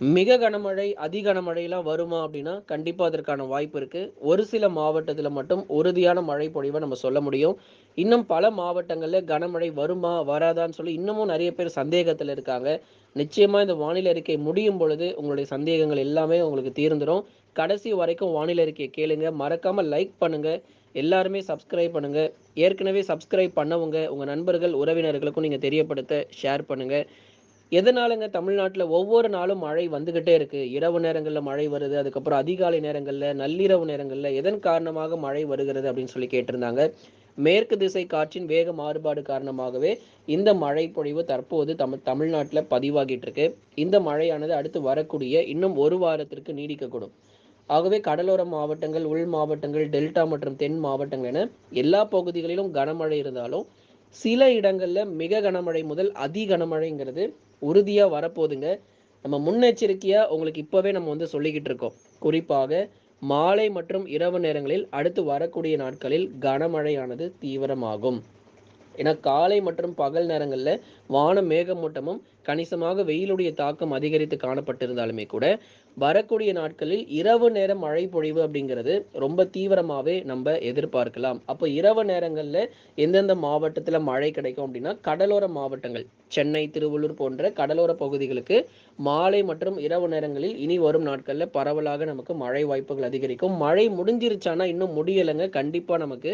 மிக கனமழை, அதி கனமழையெல்லாம் வருமா அப்படின்னா, கண்டிப்பாக அதற்கான வாய்ப்பு இருக்குது ஒரு சில மாவட்டத்தில் மட்டும் உறுதியான மழை பொழிவை நம்ம சொல்ல முடியும். இன்னும் பல மாவட்டங்களில் கனமழை வருமா? வராதான்னு சொல்லி இன்னமும் நிறைய பேர் சந்தேகத்தில் இருக்காங்க. நிச்சயமாக இந்த வானிலை அறிக்கை முடியும் பொழுது உங்களுடைய சந்தேகங்கள் எல்லாமே உங்களுக்கு தீர்ந்துடும் கடைசி வரைக்கும் வானிலை அறிக்கையை கேளுங்க. மறக்காமல் லைக் பண்ணுங்க. எல்லாருமே சப்ஸ்கிரைப் பண்ணுங்க. ஏற்கனவே சப்ஸ்கிரைப் பண்ணவங்க, உங்கள் நண்பர்கள், உறவினர்களுக்கும் நீங்கள் தெரியப்படுத்த ஷேர் பண்ணுங்கள் எதனாலங்க தமிழ்நாட்டில் ஒவ்வொரு நாளும் மழை வந்துகிட்டே இருக்கு. இரவு நேரங்களில் மழை வருது. அதுக்கப்புறம் அதிகாலை நேரங்களில் நள்ளிரவு நேரங்களில் எதன் காரணமாக மழை வருகிறது அப்படின்னு சொல்லி கேட்டிருந்தாங்க. மேற்கு திசை காற்றின் வேக மாறுபாடு காரணமாகவே இந்த மழை பொழிவு தற்போது தம் தமிழ்நாட்டில் பதிவாகிட்டு இருக்கு. இந்த மழையானது அடுத்து வரக்கூடிய இன்னும் ஒரு வாரத்திற்கு நீடிக்கக்கூடும். ஆகவே கடலோர மாவட்டங்கள், உள் மாவட்டங்கள், டெல்டா மற்றும் தென் மாவட்டங்கள் என எல்லா பகுதிகளிலும் கனமழை இருந்தாலும், சில இடங்களில் மிக கனமழை முதல் அதி கனமழைங்கிறது உறுதியா வரப்போகுதுங்க நம்ம முன்னெச்சரிக்கையா உங்களுக்கு இப்பவே நம்ம வந்து சொல்லிக்கிட்டு இருக்கோம். குறிப்பாக மாலை மற்றும் இரவு நேரங்களில் அடுத்து வரக்கூடிய நாட்களில் கனமழையானது தீவிரமாகும். ஏன்னா காலை மற்றும் பகல் நேரங்கள்ல வான மேகமூட்டமும், கணிசமாக வெயிலுடைய தாக்கம் அதிகரித்து காணப்பட்டிருந்தாலுமே கூட, வரக்கூடிய நாட்களில் இரவு நேர மழை பொழிவு அப்படிங்கிறது ரொம்ப தீவிரமாகவே நம்ம எதிர்பார்க்கலாம். அப்போ இரவு நேரங்களில் எந்தெந்த மாவட்டத்தில் மழை கிடைக்கும் அப்படின்னா, கடலோர மாவட்டங்கள். சென்னை, திருவள்ளூர் போன்ற கடலோர பகுதிகளுக்கு மாலை மற்றும் இரவு நேரங்களில் இனி வரும் நாட்களில் பரவலாக நமக்கு மழை வாய்ப்புகள் அதிகரிக்கும். மழை முடிஞ்சிருச்சான்னா இன்னும் முடியலைங்க கண்டிப்பாக நமக்கு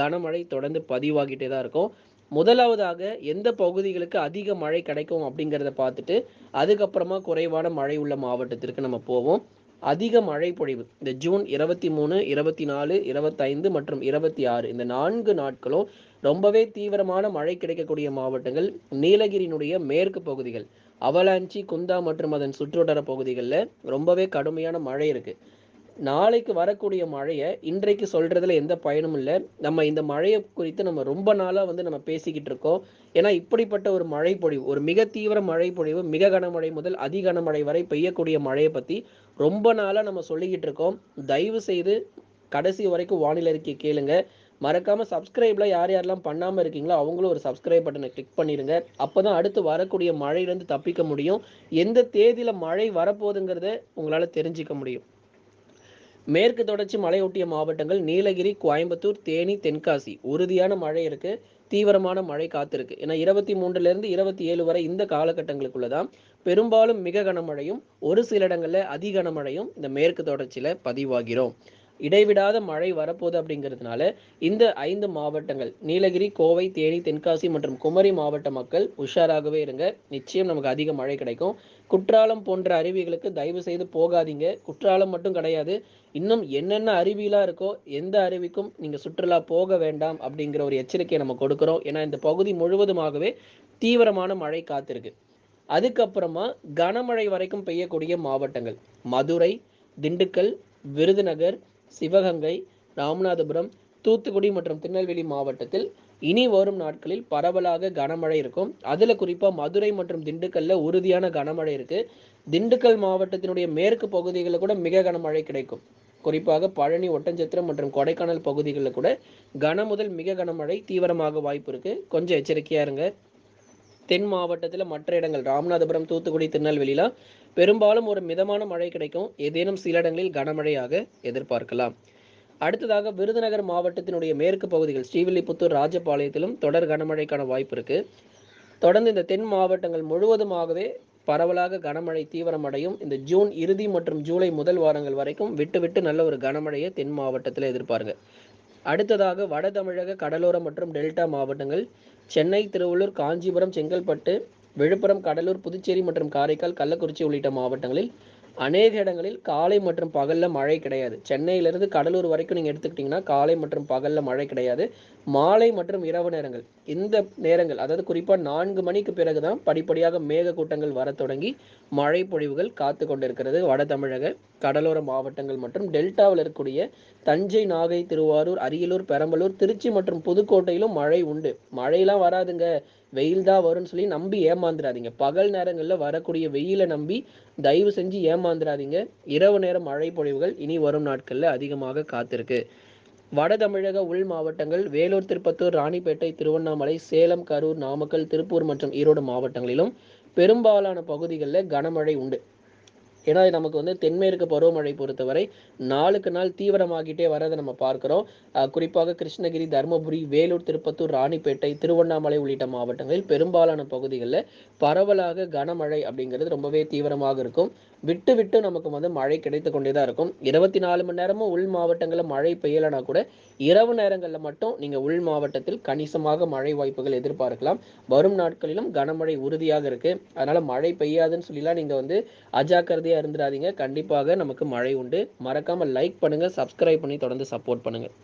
கனமழை தொடர்ந்து பதிவாகிட்டே தான் இருக்கும். முதலாவதாக எந்த பகுதிகளுக்கு அதிக மழை கிடைக்கும் அப்படிங்கிறத பார்த்துட்டு, அதுக்கப்புறமா குறைவான மழை உள்ள மாவட்டத்திற்கு நம்ம போவோம். அதிக மழை பொழிவு இந்த ஜூன் 23, 24, 25 மற்றும் 26 இந்த நான்கு நாட்களும் ரொம்பவே தீவிரமான மழை கிடைக்கக்கூடிய மாவட்டங்கள் நீலகிரியினுடைய மேற்கு பகுதிகள். அவலாஞ்சி, குந்தா மற்றும் அதன் சுற்றுவட்டார பகுதிகளில் ரொம்பவே கடுமையான மழை இருக்குது நாளைக்கு வரக்கூடிய மழையை இன்றைக்கு சொல்றதுல எந்த பயனும் இல்லை நம்ம இந்த மழையை குறித்து நம்ம ரொம்ப நாளா வந்து நம்ம பேசிக்கிட்டு இருக்கோம். ஏன்னா இப்படிப்பட்ட ஒரு மழை பொழிவு, ஒரு மிக தீவிர மழை பொழிவு, மிக கனமழை முதல் அதி கனமழை வரை பெய்யக்கூடிய மழையை பத்தி ரொம்ப நாளா நம்ம சொல்லிக்கிட்டு இருக்கோம். தயவு செய்து கடைசி வரைக்கும் வானிலை அறிக்கைய கேளுங்க. மறக்காம சப்ஸ்கிரைப்ல யார் யாரெல்லாம் பண்ணாம இருக்கீங்களோ, அவங்களும் ஒரு சப்ஸ்கிரைப் பட்டனை கிளிக் பண்ணிருங்க. அப்பதான் அடுத்து வரக்கூடிய மழையிலிருந்து தப்பிக்க முடியும். எந்த தேதியில மழை வரப்போகுதுங்கிறத உங்களால தெரிஞ்சுக்க முடியும். மேற்கு தொடர்ச்சி மலையொட்டிய மாவட்டங்கள் நீலகிரி, கோயம்புத்தூர், தேனி, தென்காசி உறுதியான மழை இருக்கு. தீவிரமான மழை காத்திருக்கு. ஏன்னா 23லிருந்து 27 வரை இந்த காலகட்டங்களுக்குள்ள தான் பெரும்பாலும் மிக கனமழையும், ஒரு சில இடங்கள்ல அதி கனமழையும் இந்த மேற்கு தொடர்ச்சியில பதிவாகிறோம். இடைவிடாத மழை வரப்போகுது அப்படிங்கிறதுனால, இந்த ஐந்து மாவட்டங்கள் நீலகிரி, கோவை, தேனி, தென்காசி மற்றும் குமரி மாவட்ட மக்கள் உஷாராகவே இருங்க. நிச்சயம் நமக்கு அதிக மழை கிடைக்கும். குற்றாலம் போன்ற அருவிகளுக்கு தயவு செய்து போகாதீங்க. குற்றாலம் மட்டும் கிடையாது. இன்னும் என்னென்ன அருவிலாம் இருக்கோ, எந்த அருவிக்கும் நீங்கள் சுற்றுலா போக வேண்டாம் அப்படிங்கிற ஒரு எச்சரிக்கையை நம்ம கொடுக்குறோம் ஏன்னா இந்த பகுதி முழுவதுமாகவே தீவிரமான மழை காத்திருக்கு. அதுக்கப்புறமா கனமழை வரைக்கும் பெய்யக்கூடிய மாவட்டங்கள் மதுரை, திண்டுக்கல், விருதுநகர், சிவகங்கை, ராமநாதபுரம், தூத்துக்குடி மற்றும் திருநெல்வேலி மாவட்டத்தில் இனி வரும் நாட்களில் பரவலாக கனமழை இருக்கும். அதில் குறிப்பாக மதுரை மற்றும் திண்டுக்கல்ல உறுதியான கனமழை இருக்கு. திண்டுக்கல் மாவட்டத்தினுடைய மேற்கு பகுதிகளில் கூட மிக கனமழை கிடைக்கும். குறிப்பாக பழனி, ஒட்டஞ்சத்திரம் மற்றும் கொடைக்கானல் பகுதிகளில் கூட கன முதல் மிக கனமழை தீவிரமாக வாய்ப்பு இருக்கு. கொஞ்சம் எச்சரிக்கையா இருங்க. தென் மாவட்டத்தில் மற்ற இடங்கள் ராமநாதபுரம், தூத்துக்குடி, திருநெல்வேலிலாம் பெரும்பாலும் ஒரு மிதமான மழை கிடைக்கும். ஏதேனும் சில இடங்களில் கனமழையாக எதிர்பார்க்கலாம். அடுத்ததாக விருதுநகர் மாவட்டத்தினுடைய மேற்கு பகுதிகள் ஸ்ரீவில்லிபுத்தூர், ராஜபாளையத்திலும் தொடர் கனமழைக்கான வாய்ப்பு இருக்கு. தொடர்ந்து இந்த தென் மாவட்டங்கள் முழுவதுமாகவே பரவலாக கனமழை தீவிரமடையும். இந்த ஜூன் இறுதி மற்றும் ஜூலை முதல் வாரங்கள் வரைக்கும் விட்டு விட்டு நல்ல ஒரு கனமழையை தென் மாவட்டத்தில் எதிர்பாருங்க. அடுத்ததாக வட தமிழக கடலோர மற்றும் டெல்டா மாவட்டங்கள் சென்னை, திருவள்ளூர், காஞ்சிபுரம், செங்கல்பட்டு, விழுப்புரம், கடலூர், புதுச்சேரி மற்றும் காரைக்கால், கள்ளக்குறிச்சி உள்ளிட்ட மாவட்டங்களில் அநேக இடங்களில் காலை மற்றும் பகலில் மழை கிடையாது. சென்னையிலிருந்து கடலூர் வரைக்கும் நீங்கள் எடுத்துக்கிட்டீங்கன்னா, காலை மற்றும் பகலில் மழை கிடையாது. மாலை மற்றும் இரவு நேரங்கள் இந்த நேரங்கள் அதாவது குறிப்பாக நான்கு மணிக்கு பிறகு தான் படிப்படியாக மேகக்கூட்டங்கள் வர தொடங்கி மழை பொழிவுகள் காத்து கொண்டிருக்கிறது. வட தமிழக கடலோர மாவட்டங்கள் மற்றும் டெல்டாவில் இருக்கக்கூடிய தஞ்சை, நாகை, திருவாரூர், அரியலூர், பெரம்பலூர், திருச்சி மற்றும் புதுக்கோட்டையிலும் மழை உண்டு. மழையெல்லாம் வராதுங்க, வெயில் தான் வரும்னு சொல்லி நம்பி ஏமாந்துறாதீங்க. பகல் நேரங்களில் வரக்கூடிய வெயிலை நம்பி தயவு செஞ்சு ஏமாந்துறாதீங்க. இரவு நேரம் மழை பொழிவுகள் இனி வரும் நாட்களில் அதிகமாக காத்திருக்கு. வட தமிழக உள் மாவட்டங்கள் வேலூர், திருப்பத்தூர், ராணிப்பேட்டை, திருவண்ணாமலை, சேலம், கரூர், நாமக்கல், திருப்பூர் மற்றும் ஈரோடு மாவட்டங்களிலும் பெரும்பாலான பகுதிகளில் கனமழை உண்டு. ஏன்னா நமக்கு வந்து தென்மேற்கு பருவமழை பொறுத்தவரை நாளுக்கு நாள் தீவிரமாகிட்டே வரதை நம்ம பார்க்குறோம். குறிப்பாக கிருஷ்ணகிரி தருமபுரி வேலூர் திருப்பத்தூர் ராணிப்பேட்டை திருவண்ணாமலை உள்ளிட்ட மாவட்டங்களில் பெரும்பாலான பகுதிகளில் பரவலாக கனமழை அப்படிங்கிறது ரொம்பவே தீவிரமாக இருக்கும். விட்டு விட்டு நமக்கு வந்து மழை கிடைத்து கொண்டே தான் இருக்கும். இருபத்தி நாலு மணி நேரமும் உள் மாவட்டங்களில் மழை பெய்யலைனா கூட இரவு நேரங்களில் மட்டும் நீங்கள் உள் மாவட்டத்தில் கணிசமாக மழை வாய்ப்புகள் எதிர்பார்க்கலாம். வரும் நாட்களிலும் கனமழை உறுதியாக இருக்கு. அதனால மழை பெய்யாதுன்னு சொல்லிலாம் நீங்கள் வந்து அஜாக்கிரதை அஜாக்கிரதையா இருந்துடாதீங்க. கண்டிப்பாக நமக்கு மழை உண்டு. மறக்காம லைக் பண்ணுங்க சப்ஸ்கிரைப் பண்ணி தொடர்ந்து சப்போர்ட் பண்ணுங்க.